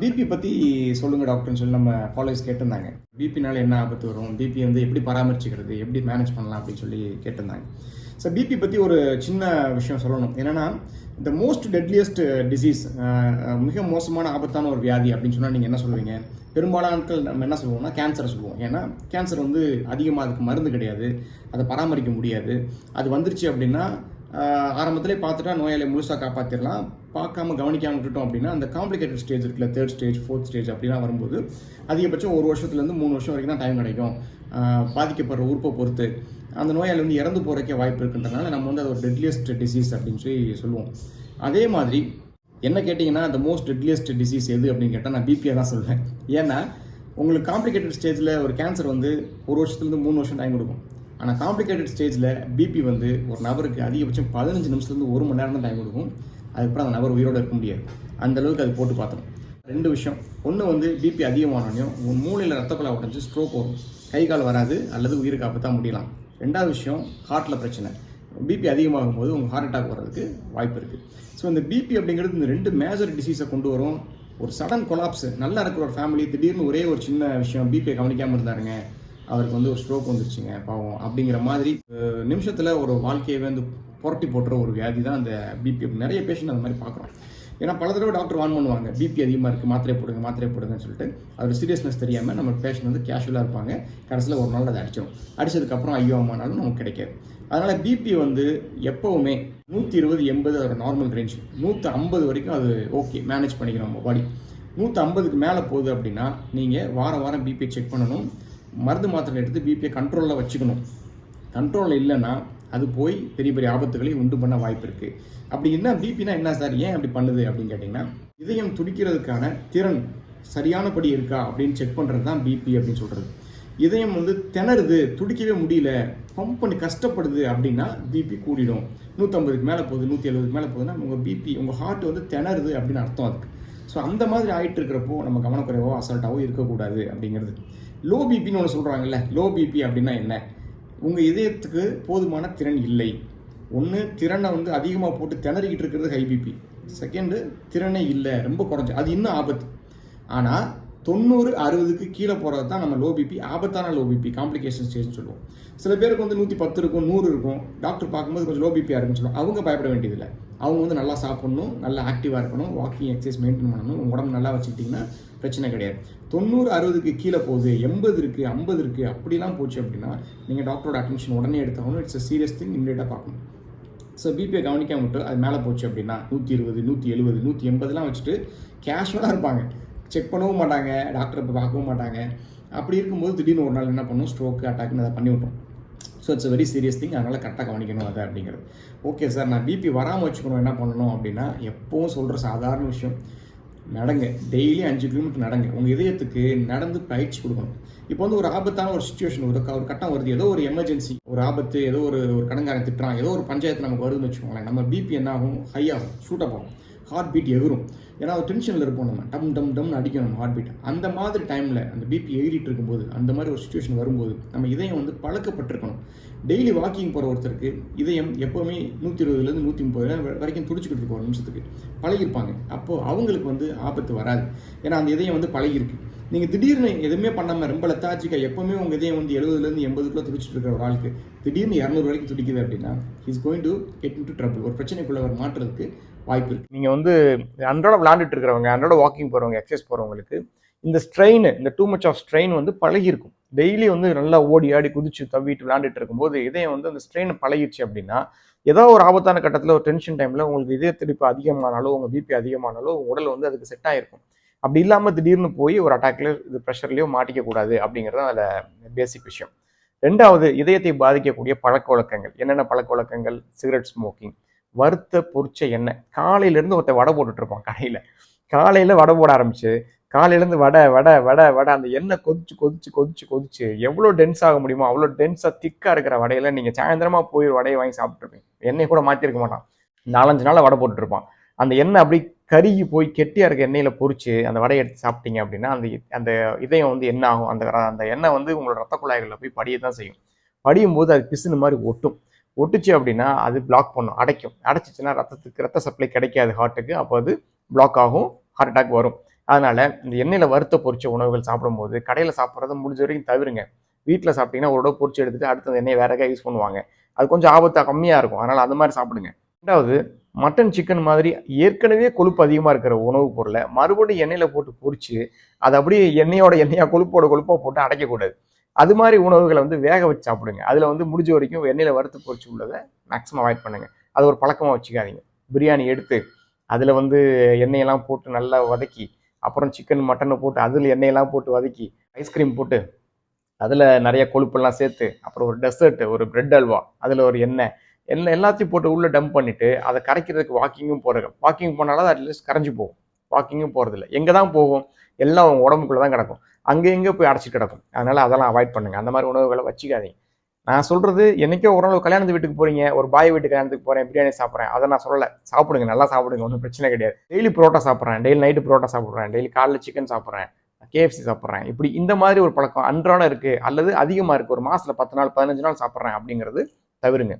BP பற்றி சொல்லுங்கள் டாக்டர்னு சொல்லி நம்ம ஃபாலோவர்ஸ் கேட்டிருந்தாங்க. பிபினால என்ன ஆபத்து வரும்? பிபி வந்து எப்படி பராமரிச்சுக்கிறது? எப்படி மேனேஜ் பண்ணலாம் அப்படின்னு சொல்லி கேட்டிருந்தாங்க. ஸோ பிபி பற்றி ஒரு சின்ன விஷயம் சொல்லணும். என்னென்னா இந்த மோஸ்ட் டெட்லியஸ்ட் டிசீஸ் மிக மோசமான ஆபத்தான ஒரு வியாதி அப்படின்னு சொன்னால் நீங்கள் என்ன சொல்லுவீங்க? பெரும்பாலான நம்ம என்ன சொல்லுவோம்னா கேன்சரை சொல்லுவோம். ஏன்னா கேன்சர் வந்து அதிகமாக அதுக்கு மருந்து கிடையாது. அதை பராமரிக்க முடியாது. அது வந்துருச்சு அப்படின்னா ஆரம்பத்திலே பார்த்துட்டா நோயாளியை முழுசாக காப்பாற்றிடலாம் பார்க்காம கவனிக்காம விட்டுட்டோம் அப்படின்னா அந்த காம்ப்ளிகேட்டட் ஸ்டேஜ் இருக்குல்ல தேர்ட் ஸ்டேஜ் ஃபோர்த் ஸ்டேஜ் அப்படிலாம் வரும்போது அதிகபட்சம் ஒரு வருஷத்துலேருந்து மூணு வருஷம் வரைக்கும் தான் டைம் கிடைக்கும். பாதிக்கப்படுற உறுப்பை பொறுத்து. அந்த நோயாளி வந்து இறந்து போகிறக்கே வாய்ப்பு இருக்குன்றனால நம்ம வந்து அது ஒரு டெட்லியஸ்ட் டிசீஸ் அப்படின்னு சொல்லி சொல்லுவோம். அதே மாதிரி என்ன கேட்டிங்கன்னா அந்த மோஸ்ட் டெட்லியஸ்ட் டிசீஸ் எது அப்படின்னு கேட்டால் நான் பிபியை தான் சொல்வேன். ஏன்னா உங்களுக்கு காம்ப்ளிகேட்டட் ஸ்டேஜில் ஒரு கேன்சர் வந்து ஒரு வருஷத்துலேருந்து மூணு வருஷம் டைம் கொடுக்கும். ஆனால் காம்ப்ளிகேட்டட் ஸ்டேஜில் பிபி வந்து ஒரு நபருக்கு அதிகபட்சம் பதினஞ்சு நிமிஷத்துலேருந்து ஒரு மணி நேரம் தான் டைம் கொடுக்கும். அதுக்கப்புறம் அந்த நபர் உயிரோடு இருக்க முடியாது. அந்த அளவுக்கு அது போட்டு பார்த்தோம். ரெண்டு விஷயம். ஒன்று வந்து பிபி அதிகமானோடனையும் உங்கள் மூளையில் ரத்த குழாய் உடஞ்சி ஸ்ட்ரோக் வரும். கை கால் வராது அல்லது உயிருக்கு ஆபத்தாக முடியலாம். ரெண்டாவது விஷயம் ஹார்ட்டில் பிரச்சனை. பிபி அதிகமாகும் போது உங்கள் ஹார்ட் அட்டாக் வர்றதுக்கு வாய்ப்பு இருக்குது ஸோ இந்த பிபி அப்படிங்கிறது இந்த ரெண்டு மேஜர் டிசீஸை கொண்டு வரும். ஒரு சடன் கொலாப்ஸ் நல்லா இருக்கிற ஒரு ஃபேமிலி திடீர்னு ஒரே ஒரு சின்ன விஷயம் பிபியை கவனிக்காமல் இருந்தாருங்க. அவருக்கு வந்து ஒரு ஸ்ட்ரோக் வந்துருச்சுங்க பாவம். அப்படிங்கிற மாதிரி நிமிஷத்தில் ஒரு வாழ்க்கையை வந்து புரட்டி போட்டுற ஒரு வியாதி தான் அந்த பிபி நிறைய பேஷண்ட் அந்த மாதிரி பார்க்குறோம். ஏன்னா பல தடவை டாக்டர் வான் பண்ணுவாங்க பிபி அதிகமாக இருக்குது மாத்திரை போடுங்க மாத்திரை போடுங்கன்னு சொல்லிட்டு. அதோட சீரியஸ்னஸ் தெரியாமல் நம்ம பேஷண்ட் வந்து கேஷுவலாக இருப்பாங்க. கடைசியில் ஒரு நாள் அதை அடிச்சிடும் அடித்ததுக்கப்புறம் ஐயோ அம்மானாலும் நமக்கு கிடைக்காது. அதனால் பிபி வந்து எப்போவுமே நூற்றி இருபது எண்பது அதோட நார்மல் ரேஞ்ச் நூற்றி ஐம்பது வரைக்கும் அது ஓகே மேனேஜ் பண்ணிக்கணும் நம்ம பாடி நூற்றி ஐம்பதுக்கு மேலே போகுது அப்படின்னா நீங்கள் வாரம் வாரம் பிபி செக் பண்ணணும். மருந்து மாத்திரை எடுத்து பிபியை கண்ட்ரோலில் வச்சுக்கணும். கண்ட்ரோலில் இல்லைன்னா அது போய் பெரிய பெரிய ஆபத்துகளை உண்டு பண்ண வாய்ப்பு இருக்குது அப்படி என்ன பிபினா என்ன சார்? ஏன் அப்படி பண்ணுது அப்படின்னு கேட்டிங்கன்னா இதயம் துடிக்கிறதுக்கான திறன் சரியானபடி இருக்கா அப்படின்னு செக் பண்ணுறது தான் பிபி அப்படின்னு சொல்கிறது இதயம் வந்து திணறுது துடிக்கவே முடியல பம்ப் பண்ணி கஷ்டப்படுது அப்படின்னா பிபி கூடிடும். நூற்றம்பதுக்கு மேலே போகுது நூற்றி எழுபதுக்கு மேலே போகுதுன்னா உங்கள் பிபி உங்கள் ஹார்ட் வந்து திணறுது அப்படின்னு அர்த்தம் அதுக்கு. ஸோ அந்த மாதிரி ஆயிட்டு இருக்கிறப்போ நம்ம கவனக்குறைவோ அசால்ட்டாவோ இருக்கக்கூடாது அப்படிங்கிறது. லோ பிபின்னு ஒன்று சொல்கிறாங்கல்ல லோ பிபி அப்படின்னா என்ன? உங்கள் இதயத்துக்கு போதுமான திறன் இல்லை. ஒன்று திறனை வந்து அதிகமாக போட்டு திணறிக்கிட்டு இருக்கிறது ஹை பிபி செகண்டு திறனே இல்லை ரொம்ப குறைஞ்சி. அது இன்னும் ஆபத்து. ஆனால் தொண்ணூறு அறுபதுக்கு கீழே போகிறது தான் நம்ம லோ பிபி ஆபத்தான லோ பிபி காம்ப்ளிகேஷன் ஸ்டேஜ்னு சொல்லுவோம். சில பேருக்கு வந்து நூற்றி பத்து இருக்கும் நூறு இருக்கும். டாக்டர் பார்க்கும்போது கொஞ்சம் லோ பிபியாக இருக்குன்னு சொல்லுவோம். அவங்க பயப்பட வேண்டியதில்லை. அவங்க வந்து நல்லா சாப்பிடணும் நல்லா ஆக்டிவாக இருக்கணும் வாக்கிங் எக்ஸசைஸ் மெயின்டைன் பண்ணணும் உங்க உடம்பு நல்லா வச்சுக்கிட்டிங்கன்னா பிரச்சனை கிடையாது. தொண்ணூறு அறுபதுக்கு கீழே போகுது எண்பது இருக்குது ஐம்பது இருக்குது அப்படிலாம் போச்சு அப்படின்னா நீங்கள் டாக்டரோட அட்டென்ஷன் உடனே எடுத்தாகணும் இட்ஸ் அ சீரியஸ் திங் இம்மிடியேட்டாக பார்க்கணும். ஸோ பிபியை கவனிக்காம விட்டு அது மேலே போச்சு அப்படின்னா நூற்றி இருபது நூற்றி எழுபது நூற்றி எண்பதுலாம் வச்சுட்டு கேஷுவலாக இருப்பாங்க. செக் பண்ணவும் மாட்டாங்க டாக்டரை இப்போ பார்க்கவும் மாட்டாங்க. அப்படி இருக்கும்போது திடீர்னு ஒரு நாள் என்ன பண்ணும்? ஸ்ட்ரோக்கு அட்டாக்னு அதை பண்ணி விட்டோம் so it's very serious thing அதனால் கரெக்டாக கவனிக்கணும் அதை அப்படிங்கிறது. ஓகே சார் நான் பிபி வராமல் வச்சுக்கணும் என்ன பண்ணணும் அப்படின்னா எப்போவும் சொல்கிற சாதாரண விஷயம். நடங்க. டெய்லி அஞ்சு கிலோமீட்டர் நடங்க. உங்கள் இதயத்துக்கு நடந்து பயிற்சி கொடுக்கணும். இப்போ வந்து ஒரு ஆபத்தான ஒரு சுச்சுவேஷன் ஒரு ஒரு கட்டம் வருது. ஏதோ ஒரு எமர்ஜென்சி ஒரு ஆபத்து ஏதோ ஒரு ஒரு கடங்காரன் திட்டுறான். ஏதோ ஒரு பஞ்சாயத்து நமக்கு வருதுன்னு வச்சுக்கோங்களேன். நம்ம பிபி என்ன ஆகும்? ஹை ஆகும். ஷூட் அப் ஆகும். ஹார்ட் பீட் எகிரும் ஏன்னா ஒரு டென்ஷனில் இருப்போம் நம்ம. டம் டம் டம்னு அடிக்கணும் ஹார்ட் பீட் அந்த மாதிரி டைமில் அந்த பிபி எகிரிட்டு இருக்கும்போது அந்த மாதிரி ஒரு சுச்சுவேஷன் வரும்போது நம்ம இதயம் வந்து பழக்கப்பட்டிருக்கணும். டெய்லி வாக்கிங் போகிற ஒருத்தருக்கு இதயம் எப்போவுமே நூற்றி இருபதுலேருந்து நூற்றி முப்பது வரைக்கும் துடிச்சுக்கிட்டு இருக்கும் ஒரு நிமிஷத்துக்கு. பழகிருப்பாங்க அப்போது அவங்களுக்கு வந்து ஆபத்து வராது. ஏன்னா அந்த இதயம் வந்து பழகிருக்கு நீங்கள் திடீர்னு எதுவுமே பண்ணாமல் ரொம்ப லத்தாச்சிக்கா எப்போவுமே உங்கள் இதயம் வந்து எழுபதுலேருந்து எண்பதுக்குள்ளே துடிச்சிட்டு இருக்கிற ஒரு ஆளுக்கு திடீர்னு இரநூறு வரைக்கும் துடிக்குது அப்படின்னா is going to get into trouble ஒரு பிரச்சனைக்குள்ள அவர் மாற்றுறதுக்கு வாய்ப்பு இருக்கு. நீங்கள் வந்து அன்றாட விளாண்டுட்டு இருக்கிறவங்க அன்றாட வாக்கிங் போகிறவங்க எக்ஸசைஸ் போகிறவங்களுக்கு இந்த ஸ்ட்ரெயின் இந்த டூ மச் ஆஃப் ஸ்ட்ரெயின் வந்து பழகிருக்கும் டெய்லி வந்து நல்லா ஓடி ஆடி குதிச்சு தவிட்டு விளாண்டுட்டு இருக்கும்போது இதயம் வந்து அந்த ஸ்ட்ரெயின் பழகிடுச்சு அப்படின்னா ஏதோ ஒரு ஆபத்தான கட்டத்தில் ஒரு டென்ஷன் டைமில் உங்களுக்கு இதய துடிப்பு அதிகமானாலோ உங்கள் பிபி அதிகமானாலோ உங்கள் உடல் வந்து அதுக்கு செட் ஆகிருக்கும் அப்படி இல்லாமல் திடீர்னு போய் ஒரு அட்டாக்ல இது ப்ரெஷர்லையோ மாட்டிக்க கூடாது அப்படிங்கிறது அதில் பேசிக் விஷயம். ரெண்டாவது இதயத்தை பாதிக்கக்கூடிய பழக்க வழக்கங்கள் என்னென்ன பழக்க வழக்கங்கள் சிகரெட் ஸ்மோக்கிங் வறுத்த பொரிச்ச எண்ணெய். காலையிலேருந்து ஒருத்தன் வடை போட்டுட்ருப்பான் கடையில். காலையில் வடை போட ஆரம்பிச்சு காலையிலேருந்து வடை வடை வடை வடை அந்த எண்ணெய் கொதிச்சு கொதிச்சு கொதிச்சு கொதிச்சு எவ்வளோ டென்ஸ் ஆக முடியுமோ அவ்வளோ டென்ஸாக திக்காக இருக்கிற வடையில நீங்கள் சாயந்தரமாக போய் ஒரு வடையை வாங்கி சாப்பிட்ருப்பீங்க எண்ணெய் கூட மாற்றிருக்க மாட்டான். நாலஞ்சு நாள் வடை போட்டுட்ருப்பான். அந்த எண்ணெய் அப்படி கருகி போய் கெட்டியாக இருக்க எண்ணெயில் பொறிச்சு அந்த வடையை எடுத்து சாப்பிட்டீங்க அப்படின்னா அந்த அந்த இதயம் வந்து என்ன ஆகும் அந்த அந்த எண்ணெய் வந்து உங்களோட ரத்த குழாய்களில் போய் படிய தான் செய்யும். படியும் போது அது பிசுனு மாதிரி ஒட்டும். ஒட்டுச்சு அப்படின்னா அது பிளாக் பண்ணும் அடைக்கும். அடைச்சிச்சுன்னா ரத்தத்துக்கு ரத்த சப்ளை கிடைக்காது ஹார்ட்டுக்கு அப்போ அது பிளாக் ஆகும் ஹார்ட் அட்டாக் வரும். அதனால் இந்த எண்ணெயில் வறுத்த பொறிச்ச உணவுகள் சாப்பிடும்போது கடையில் சாப்பிட்றத முடிஞ்ச வரைக்கும் தவிருங்க. வீட்டில் சாப்பிட்டீங்கன்னா ஒரு பொறிச்சு எடுத்துட்டு அடுத்த அந்த எண்ணெய் வேறக்கா யூஸ் பண்ணுவாங்க. அது கொஞ்சம் ஆபத்தாக கம்மியாக இருக்கும். அதனால் அந்த மாதிரி சாப்பிடுங்க. ரெண்டாவது மட்டன் சிக்கன் மாதிரி ஏற்கனவே கொழுப்பு அதிகமாக இருக்கிற உணவுப் பொருளை மறுபடியும் எண்ணெயில் போட்டு பொறிச்சு அதை அப்படியே எண்ணெயோட எண்ணெயாக கொழுப்போட கொழுப்பாக போட்டு அடைக்கக்கூடாது. அது மாதிரி உணவுகளை வந்து வேக வச்சு சாப்பிடுங்க. அதில் வந்து முடிஞ்ச வரைக்கும் எண்ணெயில் வறுத்து பொறிச்சு உள்ளதை மேக்ஸிமம் அவாய்ட் பண்ணுங்க. அது ஒரு பழக்கமாக வச்சுக்காதீங்க. பிரியாணி எடுத்து அதில் வந்து எண்ணெயெல்லாம் போட்டு நல்லா வதக்கி அப்புறம் சிக்கன் மட்டனை போட்டு அதில் எண்ணெயெல்லாம் போட்டு வதக்கி ஐஸ்கிரீம் போட்டு அதில் நிறைய கொழுப்பெல்லாம் சேர்த்து அப்புறம் ஒரு டெசர்ட்டு ஒரு பிரெட் அல்வா அதில் ஒரு எண்ணெய் எண்ணெய் எல்லாத்தையும் போட்டு உள்ளே டம்ப் பண்ணிவிட்டு அதை கரைக்கிறதுக்கு வாக்கிங்கும் போகிறது வாக்கிங் போனாலும் அது அட்லீஸ்ட் கரைஞ்சி போகும். வாக்கிங்கும் போகிறதில்ல எங்கே தான் போகும்? எல்லாம் அவங்க உடம்புக்குள்ளே தான் கிடக்கும். அங்கே இங்கே போய் அடைச்சி கிடக்கும். அதனால் அதெல்லாம் அவாய்ட் பண்ணுங்கள் அந்த மாதிரி உணவுகளை வச்சுக்காதீங்க. நான் சொல்கிறது என்னைக்கோ ஒரு நாள் கல்யாணத்து வீட்டுக்கு போகிறீங்க ஒரு பாய் வீட்டு கல்யாணத்துக்கு போகிறேன் பிரியாணி சாப்பிட்றேன் அதை நான் சொல்லலை. சாப்பிடுங்க நல்லா சாப்பிடுங்க ஒன்றும் பிரச்சனை கிடையாது. டெய்லி புரோட்டா சாப்பிட்றேன் டெய்லி நைட்டு புரோட்டா சாப்பிட்றேன் டெய்லி காலைல சிக்கன் சாப்பிட்றேன் கேஎஃப்சி சாப்பிட்றேன். இப்படி இந்த மாதிரி ஒரு பழக்கம் அன்றாடம் இருக்குது அல்லது அதிகமாக இருக்குது ஒரு மாதத்தில் பத்து நாள் பதினஞ்சு நாள் சாப்பிட்றேன் அப்படிங்கிறது தவிருங்க.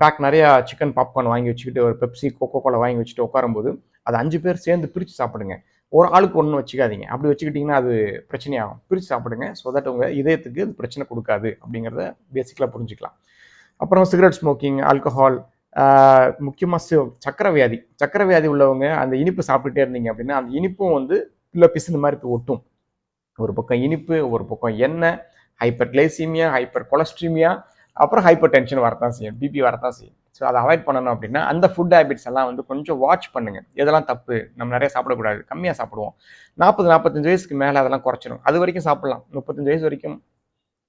பேக் நிறையா சிக்கன் பாப்கார்ன் வாங்கி வச்சுக்கிட்டு ஒரு பெப்சி கோகோ கோலா வாங்கி வச்சுட்டு உட்காரும்போது அது அஞ்சு பேர் சேர்ந்து பிரித்து சாப்பிடுங்க. ஒரு ஆளுக்கு ஒன்று வச்சுக்காதீங்க. அப்படி வச்சுக்கிட்டிங்கன்னா அது பிரச்சனையாகும். பிரித்து சாப்பிடுங்க. ஸோ தட் உங்கள் இதயத்துக்கு அது பிரச்சனை கொடுக்காது அப்படிங்கிறத பேசிக்கலாக புரிஞ்சுக்கலாம். அப்புறம் சிகரெட் ஸ்மோக்கிங் ஆல்கஹால் முக்கியமாக சக்கரை வியாதி சக்கரை வியாதி உள்ளவங்க அந்த இனிப்பு சாப்பிட்டுட்டே இருந்தீங்க அப்படின்னா அந்த இனிப்பும் வந்து இல்லை பிசுன மாதிரி போய் ஒட்டும். ஒரு பக்கம் இனிப்பு ஒரு பக்கம் எண்ணெய் ஹைப்பர் கிளைசீமியா ஹைப்பர் கொலஸ்ட்ரீமியா அப்புறம் ஹைப்பர் டென்ஷன் வரத்தான் செய்யும். பிபி வரத்தான் செய்யும். ஸோ அதை அவாய்ட் பண்ணணும் அப்படின்னா அந்த ஃபுட் ஹேபிட்ஸ் எல்லாம் வந்து கொஞ்சம் வாட்ச் பண்ணுங்க. எதெல்லாம் தப்பு? நம்ம நிறைய சாப்பிடக்கூடாது. கம்மியாக சாப்பிடுவோம். நாற்பது நாற்பத்தஞ்சு வயசுக்கு மேலே அதெல்லாம் குறைச்சிடும் அது வரைக்கும் சாப்பிடலாம். முப்பத்தஞ்சு வயசு வரைக்கும்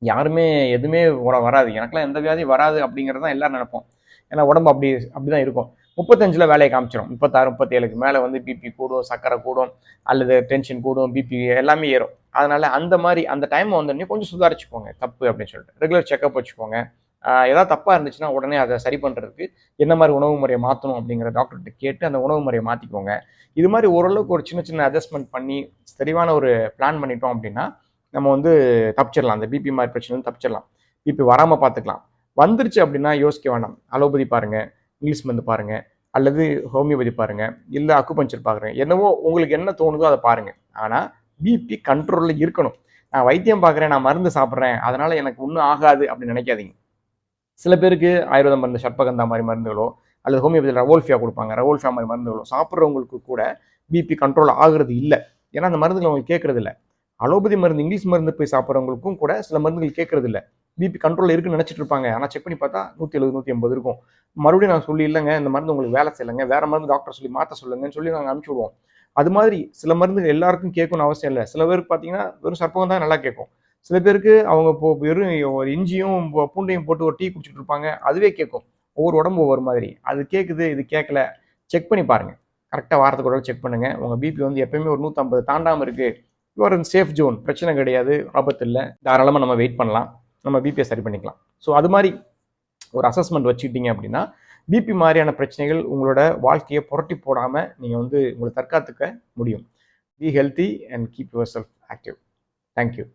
யாருமே எதுவுமே வராது. எனக்குலாம் எந்த வியாதியும் வராது அப்படிங்கிறது தான் எல்லாரும் நினைப்போம். ஏன்னா உடம்பு அப்படி அப்படி தான் இருக்கும். முப்பத்தஞ்சில் வேலையை காமிச்சிடும் முப்பத்தாறு முப்பத்தேழுக்கு மேலே வந்து பிபி கூடும் சக்கரை கூடும் அல்லது டென்ஷன் கூடும் பிபி எல்லாமே ஏறும். அதனால அந்த மாதிரி அந்த டைம் வந்தோடனே கொஞ்சம் சுதாரிச்சுக்கோங்க. தப்பு அப்படின்னு சொல்லிட்டு. ரெகுலர் செக்கப் வச்சுக்கோங்க. ஏதாவது தப்பாக இருந்துச்சுன்னா உடனே அதை சரி பண்ணுறதுக்கு என்ன மாதிரி உணவு முறையை மாற்றணும் அப்படிங்கிற டாக்டர்கிட்ட கேட்டு அந்த உணவு முறையை மாற்றிக்கோங்க இது மாதிரி ஓரளவுக்கு ஒரு சின்ன சின்ன அட்ஜஸ்ட்மெண்ட் பண்ணி தெளிவான ஒரு பிளான் பண்ணிட்டோம் அப்படின்னா நம்ம வந்து தப்பிச்சிடலாம். அந்த பிபி மாதிரி பிரச்சனை தப்பிச்சிடலாம். பிபி வராமல் பார்த்துக்கலாம். வந்துருச்சு அப்படின்னா யோசிக்க வேண்டாம் அலோபதி பாருங்கள் இங்கிலீஷ் மருந்து பாருங்கள் அல்லது ஹோமியோபதி பாருங்கள் இல்லை அக்குபஞ்சர் பாருங்க. என்னவோ உங்களுக்கு என்ன தோணுதோ அதை பாருங்கள் ஆனால் பிபி கண்ட்ரோலில் இருக்கணும். நான் வைத்தியம் பார்க்குறேன் நான் மருந்து சாப்பிட்றேன் அதனால் எனக்கு ஒன்றும் ஆகாது அப்படின்னு நினைக்காதீங்க. சில பேருக்கு ஆயுர்வேத மருந்து ஷட்பகந்தா மாதிரி மருந்துகளோ அல்லது ஹோமியோபதியில் ரவோல்ஃபியா கொடுப்பாங்க. ரவோல்ஃபியா மாதிரி மருந்துகளோ சாப்பிட்றவங்களுக்கு கூட பிபி கண்ட்ரோல் ஆகுறது இல்லை. ஏன்னா அந்த மருந்துகள் அவங்களுக்கு கேட்கறது இல்லை. அலோபதி மருந்து இங்கிலீஷ் மருந்து போய் சாப்பிட்றவங்களுக்கும் கூட சில மருந்துகள் கேட்கறது இல்லை. பிபி கண்ட்ரோல் இருக்குன்னு நினச்சிட்டு இருப்பாங்க. ஆனால் செக் பண்ணி பார்த்தா நூற்றி எழுபது நூற்றி எண்பது இருக்கும். மறுபடியும் நான் சொல்லி இல்லைங்க இந்த மருந்து உங்களுக்கு வேலை செய்யலைங்க. வேற மருந்து டாக்டர் சொல்லி மாற்ற சொல்லுங்கன்னு சொல்லி நாங்கள் அனுப்பிச்சி விடுவோம். அது மாதிரி சில மருந்துகள் எல்லாருக்கும் கேட்கணும்னு அவசியம் இல்லை. சில பேருக்கு பார்த்தீங்கன்னா வெறும் சர்ப்பகம் தான் நல்லா கேட்கும். சில பேருக்கு அவங்க இப்போ வெறும் ஒரு இஞ்சியும் பூண்டையும் போட்டு ஒரு டீ குடிச்சிட்டு இருப்பாங்க. அதுவே கேட்கும் ஒவ்வொரு உடம்பு ஒவ்வொரு மாதிரி. அது கேட்குது இது கேட்கல செக் பண்ணி பாருங்க. கரெக்டாக வாரத்துக்கு ஒரு செக் பண்ணுங்கள் உங்கள் பிபி வந்து எப்பயுமே ஒரு நூற்றம்பது தாண்டாமல் இருக்கு. யுவர் சேஃப் ஜோன் பிரச்சனை கிடையாது. ஆபத்து இல்லை. தாராளமாக நம்ம வெயிட் பண்ணலாம். நம்ம பிபியை சரி பண்ணிக்கலாம். ஸோ அது மாதிரி ஒரு அசஸ்மெண்ட் வச்சுக்கிட்டீங்க அப்படின்னா பிபி மாதிரியான பிரச்சனைகள் உங்களோட வாழ்க்கையை புரட்டி போடாமல் நீங்கள் வந்து உங்களை தற்காத்துக்க முடியும். Be healthy and keep yourself active thank you